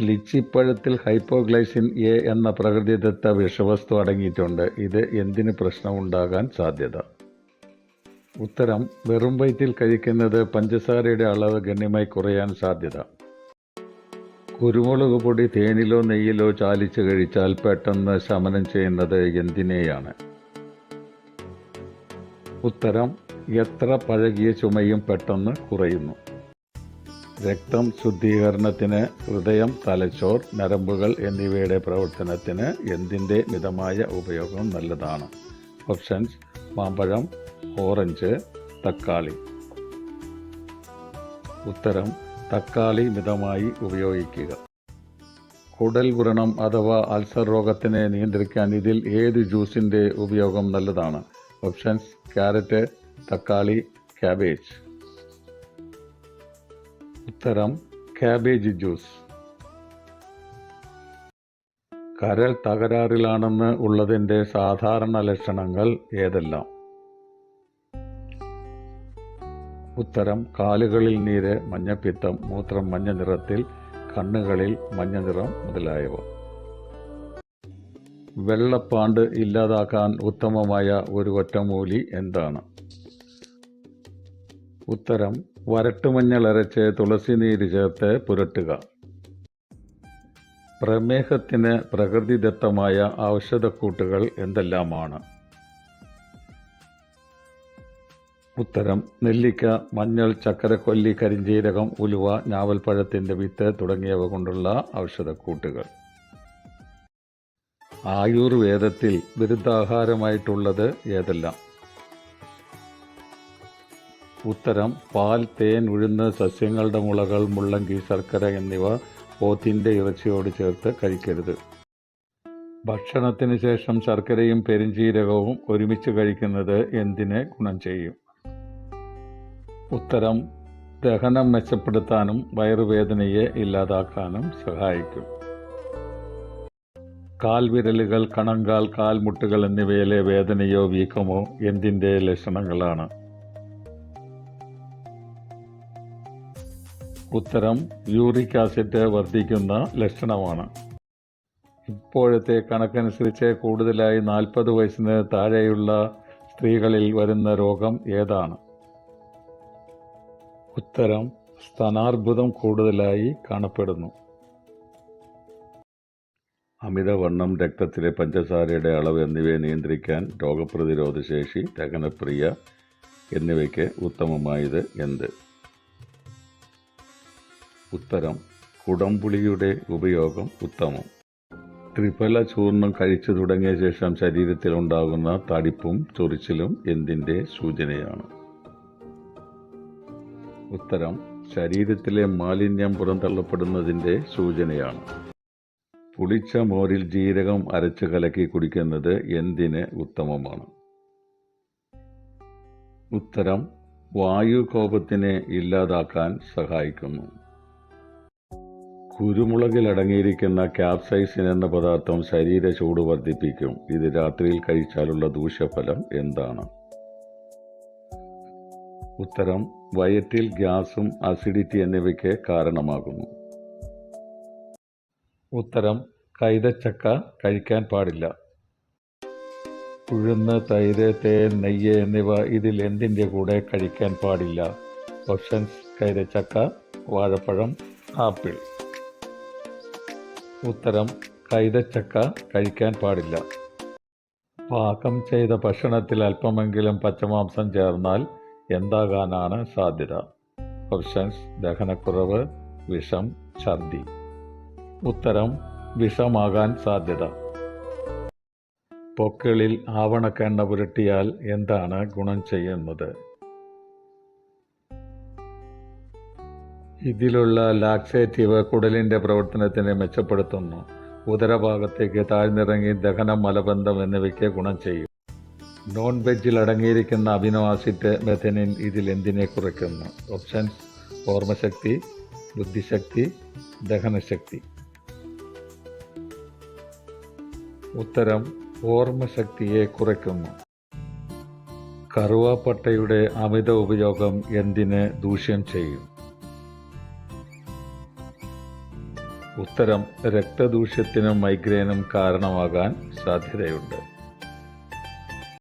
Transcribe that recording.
ലിച്ചിപ്പഴത്തിൽ ഹൈപ്പോഗ്ലൈസിൻ A എന്ന പ്രകൃതിദത്ത വിഷവസ്തു അടങ്ങിയിട്ടുണ്ട്. ഇത് എന്തിന് പ്രശ്നമുണ്ടാകാൻ സാധ്യത? ഉത്തരം വെറും വയറ്റിൽ കഴിക്കുന്നത് പഞ്ചസാരയുടെ അളവ് ഗണ്യമായി കുറയാൻ സാധ്യത. കുരുമുളക് പൊടി തേനിലോ നെയ്യിലോ ചാലിച്ച് കഴിച്ചാൽ പെട്ടെന്ന് ശമനം ചെയ്യുന്നത് എന്തിനെയാണ്? ഉത്തരം എത്ര പഴകിയ ചുമയും പെട്ടെന്ന് കുറയുന്നു. രക്തം ശുദ്ധീകരണത്തിന് ഹൃദയം തലച്ചോർ നരമ്പുകൾ എന്നിവയുടെ പ്രവർത്തനത്തിന് എന്തിന്റെ മിതമായ ഉപയോഗം നല്ലതാണ്? ഓപ്ഷൻസ് മാമ്പഴം ഓറഞ്ച് തക്കാളി. ഉത്തരം തക്കാളി മിതമായി ഉപയോഗിക്കുക. കുടൽ വ്രണം അഥവാ അൾസർ രോഗത്തിനെ നിയന്ത്രിക്കാൻ ഇതിൽ ഏത് ജ്യൂസിന്റെ ഉപയോഗം നല്ലതാണ്? ഓപ്ഷൻസ് ക്യാരറ്റ് തക്കാളി ക്യാബേജ്. ഉത്തരം കാബേജ് ജ്യൂസ്. കരൾ തകരാറിലാണെന്ന് ഉള്ളതിന്റെ സാധാരണ ലക്ഷണങ്ങൾ ഏതെല്ലാം? ഉത്തരം കാലുകളിൽ നീര് മഞ്ഞപ്പിത്തം മൂത്രം മഞ്ഞ നിറത്തിൽ കണ്ണുകളിൽ മഞ്ഞ നിറം മുതലായവ. വെള്ളപ്പാണ്ട് ഇല്ലാതാക്കാൻ ഉത്തമമായ ഒരു ഒറ്റമൂലി എന്താണ്? ഉത്തരം വരട്ടുമഞ്ഞൾ അരച്ച് തുളസി നീര് ചേർത്ത് പുരട്ടുക. പ്രമേഹത്തിന് പ്രകൃതിദത്തമായ ഔഷധക്കൂട്ടുകൾ എന്തെല്ലാമാണ്? ഉത്തരം നെല്ലിക്ക മഞ്ഞൾ ചക്കരക്കൊല്ലി കരിഞ്ജീരകം ഉലുവ ഞാവൽപ്പഴത്തിന്റെ വിത്ത് തുടങ്ങിയവ കൊണ്ടുള്ള ഔഷധക്കൂട്ടുകൾ. ആയുർവേദത്തിൽ വിരുദ്ധാഹാരമായിട്ടുള്ളത് ഏതെല്ലാം? ഉത്തരം പാൽ തേൻ ഉഴുന്ന് സസ്യങ്ങളുടെ മുളകൾ മുള്ളങ്കി ശർക്കര എന്നിവ പോത്തിന്റെ ഇറച്ചിയോട് ചേർത്ത് കഴിക്കരുത്. ഭക്ഷണത്തിന് ശേഷം ശർക്കരയും പെരിഞ്ജീരകവും ഒരുമിച്ച് കഴിക്കുന്നത് എന്തിനെ ഗുണം ചെയ്യും? ഉത്തരം ദഹനം മെച്ചപ്പെടുത്താനും വയറുവേദനയെ ഇല്ലാതാക്കാനും സഹായിക്കും. കാൽവിരലുകൾ കണങ്കാൽ കാൽമുട്ടുകൾ എന്നിവയിലെ വേദനയോ വീക്കമോ എന്തിന്റെ ലക്ഷണങ്ങളാണ്? ഉത്തരം യൂറിക് ആസിഡ് വർദ്ധിക്കുന്ന ലക്ഷണമാണ്. ഇപ്പോഴത്തെ കണക്കനുസരിച്ച് കൂടുതലായി നാൽപ്പത് വയസ്സിന് താഴെയുള്ള സ്ത്രീകളിൽ വരുന്ന രോഗം ഏതാണ്? ഉത്തരം സ്തനാർബുദം കൂടുതലായി കാണപ്പെടുന്നു. അമിതവണ്ണം രക്തത്തിലെ പഞ്ചസാരയുടെ അളവ് എന്നിവയെ നിയന്ത്രിക്കാൻ രോഗപ്രതിരോധശേഷി ദഹനപ്രിയ എന്നിവയ്ക്ക് ഉത്തമമായത് എന്ത്? ഉത്തരം. കുടംപുളിയുടെ ഉപയോഗം ഉത്തമം. ത്രിഫല ചൂർണം കഴിച്ചു തുടങ്ങിയ ശേഷം ശരീരത്തിൽ ഉണ്ടാകുന്ന തടിപ്പും ചൊറിച്ചിലും എന്തിന്റെ സൂചനയാണ്? ഉത്തരം. ശരീരത്തിലെ മാലിന്യം പുറന്തള്ളപ്പെടുന്നതിന്റെ സൂചനയാണ്. പുളിച്ച മോരിൽ ജീരകം അരച്ച് കലക്കി കുടിക്കുന്നത് എന്തിന് ഉത്തമമാണ്? ഉത്തരം. വായുകോപത്തിനെ ഇല്ലാതാക്കാൻ സഹായിക്കുന്നു. കുരുമുളകിൽ അടങ്ങിയിരിക്കുന്ന ക്യാപ്സൈസിൻ എന്ന പദാർത്ഥം ശരീര ചൂട് വർദ്ധിപ്പിക്കും. ഇത് രാത്രിയിൽ കഴിച്ചാലുള്ള ദൂഷ്യഫലം എന്താണ്? ഉത്തരം വയറ്റിൽ ഗ്യാസും അസിഡിറ്റി എന്നിവയ്ക്ക് കാരണമാകുന്നു. ഉത്തരം കൈതച്ചക്ക കഴിക്കാൻ പാടില്ല. ഉഴുന്ന് തൈര് തേൻ നെയ്യ് എന്നിവ ഇതിൽ എന്തിന്റെ കൂടെ കഴിക്കാൻ പാടില്ല? ഓപ്ഷൻസ് കൈതച്ചക്ക വാഴപ്പഴം ആപ്പിൾ. ഉത്തരം കൈതച്ചക്ക കഴിക്കാൻ പാടില്ല. പാകം ചെയ്ത ഭക്ഷണത്തിൽ അല്പമെങ്കിലും പച്ചമാംസം ചേർന്നാൽ എന്താകാനാണ് സാധ്യത? ഓപ്ഷൻസ് ദഹനക്കുറവ് വിഷം ഛർദി. ഉത്തരം വിഷമാകാൻ സാധ്യത. പൊക്കളിൽ ആവണക്കെണ്ണ പുരട്ടിയാൽ എന്താണ് ഗുണം ചെയ്യുന്നത്? ഇതിലുള്ള ലാക്സേറ്റീവ് കുടലിന്റെ പ്രവർത്തനത്തിനെ മെച്ചപ്പെടുത്തുന്നു. ഉദരഭാഗത്തേക്ക് താഴ്ന്നിറങ്ങി ദഹനം മലബന്ധം എന്നിവയ്ക്ക് ഗുണം ചെയ്യും. നോൺ വെജിൽ അടങ്ങിയിരിക്കുന്ന അമിനോ ആസിഡ് മെഥനിൻ ഇതിൽ എന്തിനെ കുറയ്ക്കുന്നു? ഓപ്ഷൻസ് ഓർമ്മശക്തി ബുദ്ധിശക്തി ദഹനശക്തി. ഉത്തരം ഓർമ്മശക്തിയെ കുറയ്ക്കുന്നു. കറുവാപ്പട്ടയുടെ അമിത ഉപയോഗം എന്തിന് ദൂഷ്യം ചെയ്യും? ഉത്തരം രക്തദൂഷ്യത്തിനും മൈഗ്രെയിനും കാരണമാകാൻ സാധ്യതയുണ്ട്.